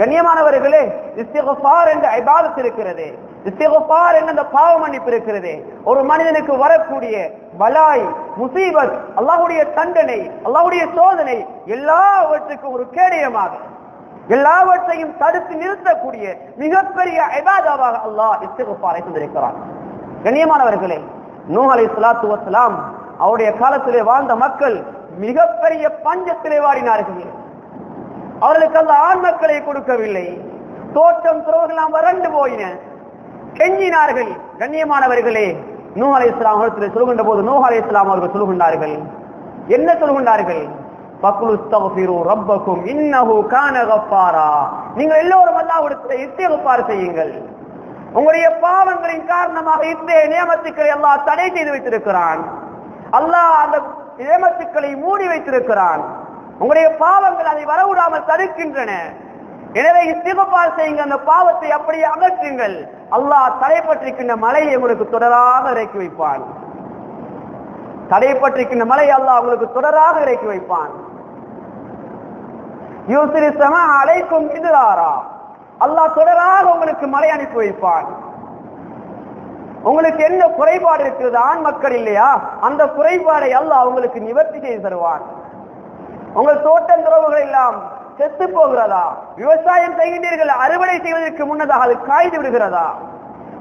கண்ணியமானவர்களே இஸ்திகுஃபார் என்ற ஐபாதத் இருக்கிறது. இஸ்திகுஃபார் என்ற அந்த பாவ மன்னிப்பு இருக்கிறது. ஒரு மனிதனுக்கு வரக்கூடிய பலாய் முசீபத் அல்லாஹுடைய தண்டனை அல்லாஹுடைய சோதனை எல்லாவற்றுக்கும் ஒரு கேடயமாக எல்லாவற்றையும் தடுத்து நிறுத்தக்கூடிய மிகப்பெரிய ஐபாதாவாக அல்லாஹ் இஸ்திகுஃபாரை தந்திருக்கிறார் கண்ணியமானவர்களே நூ அலை சலாத்து வசலாம் அவருடைய காலத்திலே வாழ்ந்த மக்கள் மிகப்பெரிய பஞ்சத்திலே வாடினார்கள். அவர்களுக்கு அந்த ஆண் மக்களை கொடுக்கவில்லை. தோற்றம் துறவுகளாம் வறண்டு போயின. கெஞ்சினார்கள். கண்ணியமானவர்களே நூ அலை இஸ்லாம் அவர்கள் சொல்கின்ற போது நூ அலை இஸ்லாம் அவர்கள் சொல்கின்றார்கள் என்ன சொல்கின்றார்கள் ரப்பக்கும் இன்னஹு கான கஃபாரா. நீங்கள் எல்லோரும் அல்லாஹ்விடத்தில் இஸ்திக்ஃபார் செய்யுங்கள். உங்களுடைய பாவங்களின் காரணமாக இத்தகைய நியமத்துக்களை அல்லாஹ் தடை செய்து வைத்திருக்கிறான். அல்லாஹ் அந்த நியமத்துக்களை மூடி வைத்திருக்கிறான். உங்களுடைய பாவங்கள் அதை வரவிடாமல் தடுக்கின்றன. எனவே இஸ்திகபார் செய்யுங்க அந்த பாவத்தை அப்படியே அகற்றுங்கள். அல்லாஹ் தடைப்பட்டிருக்கின்ற மலையை உங்களுக்கு தொடராக இறக்கி வைப்பான். தடைப்பட்டிருக்கின்ற மலை அல்லாஹ் உங்களுக்கு தொடராக இறக்கி வைப்பான். யூசிரி அழைக்கும் அலைக்கும் அல்லாஹ் தொடராக உங்களுக்கு மலை அனுப்பி வைப்பான். உங்களுக்கு என்ன குறைபாடு இருக்கிறது? ஆண் மக்கள் இல்லையா? அந்த குறைபாடை அல்லாஹ் உங்களுக்கு நிவர்த்தி செய்து தருவான். உங்கள் தோட்டம் துறவுகள் எல்லாம் செத்து போகிறதா? விவசாயம் செய்கின்றீர்கள் அறுவடை செய்வதற்கு முன்னதாக அது காய்ந்து விடுகிறதா?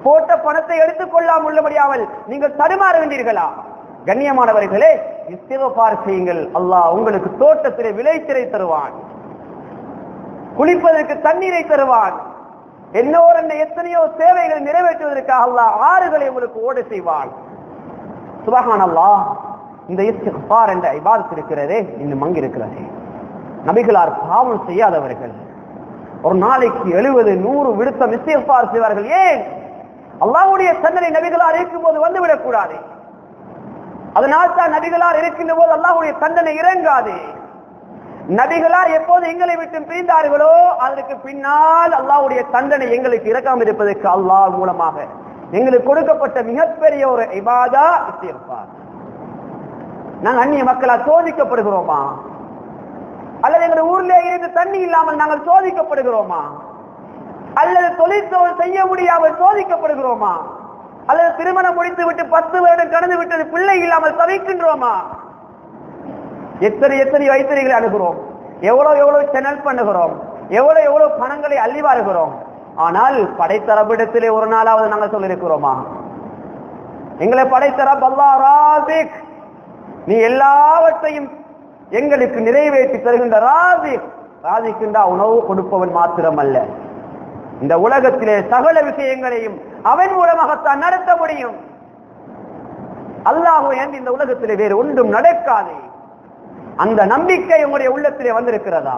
போட்ட பணத்தை எடுத்துக் கொள்ளாமல் உள்ளபடியாமல் நீங்கள் வேண்டீர்களா கண்ணியமானவர்களே இஸ்திகபார் செய்யுங்கள். அல்லாஹ் உங்களுக்கு தோட்டத்திலே விளைச்சலை தருவான். குளிப்பதற்கு தண்ணீரை தருவான். என்னோர் என்ன எத்தனையோ சேவைகள் நிறைவேற்றுவதற்காக அல்லாஹ் ஆறுகளை உங்களுக்கு ஓட செய்வான். சுபகான் அல்லாஹ் இந்த இஸ்திக்பார் என்ற இபாதத் இருக்கிறதே இன்னும் அங்கு இருக்கிறதே. நபிகளார் பாவம் செய்யாதவர்கள் ஒரு நாளைக்கு எழுபது நூறு விடுத்தம் இஸ்திக்பார் செய்வார்கள். ஏன்? அல்லாவுடைய சந்தனை நபிகளார் இருக்கும் போது வந்து அதனால் தான் நபிகளார் இருக்கின்ற போது அல்லாஹ்வுடைய தண்டனை இறங்காது. நபிகளார் எப்போது எங்களை விட்டு பிரிந்தார்களோ அதற்கு பின்னால் அல்லாஹ்வுடைய தண்டனை எங்களுக்கு இறக்காமல் இருப்பதற்கு அல்லாஹ் மூலமாக எங்களுக்கு கொடுக்கப்பட்ட மிகப்பெரிய ஒரு இபாதா இருப்பார் நாங்கள் அந்நிய மக்களால் சோதிக்கப்படுகிறோமா? அல்லது எங்கள் ஊர்ல இருந்து தண்ணி இல்லாமல் நாங்கள் சோதிக்கப்படுகிறோமா? அல்லது தொழிற்சோல் செய்ய முடியாமல் சோதிக்கப்படுகிறோமா? அல்லது திருமணம் முடித்து விட்டு பத்து வருடம் கடந்து விட்டது பிள்ளை இல்லாமல் தவிக்கின்றோமா? எத்தனை எத்தனை வைத்திரிகளை அணுகிறோம்? எவ்வளவு எவ்வளவு சேனல் பண்ணுகிறோம்? எவ்வளவு எவ்வளவு பணங்களை அள்ளி வாருகிறோம் ஆனால் படைத்தரப்பிடத்திலே ஒரு நாளாவது நாங்கள் சொல்லியிருக்கிறோமா? எங்களை படைத்தரப் அல்லா ராசிக் நீ எல்லாவற்றையும் எங்களுக்கு நிறைவேற்றி தருகின்ற ராதி ராதிக்குண்டா உணவு கொடுப்பவன் மாத்திரமல்ல. இந்த உலகத்திலே சகல விஷயங்களையும் அவன் மூலமாகத்தான் நடத்த முடியும். அல்லாஹோ என்று இந்த உலகத்திலே வேறு ஒன்றும் நடக்காது. அந்த நம்பிக்கை உங்களுடைய உள்ளத்திலே வந்திருக்கிறதா?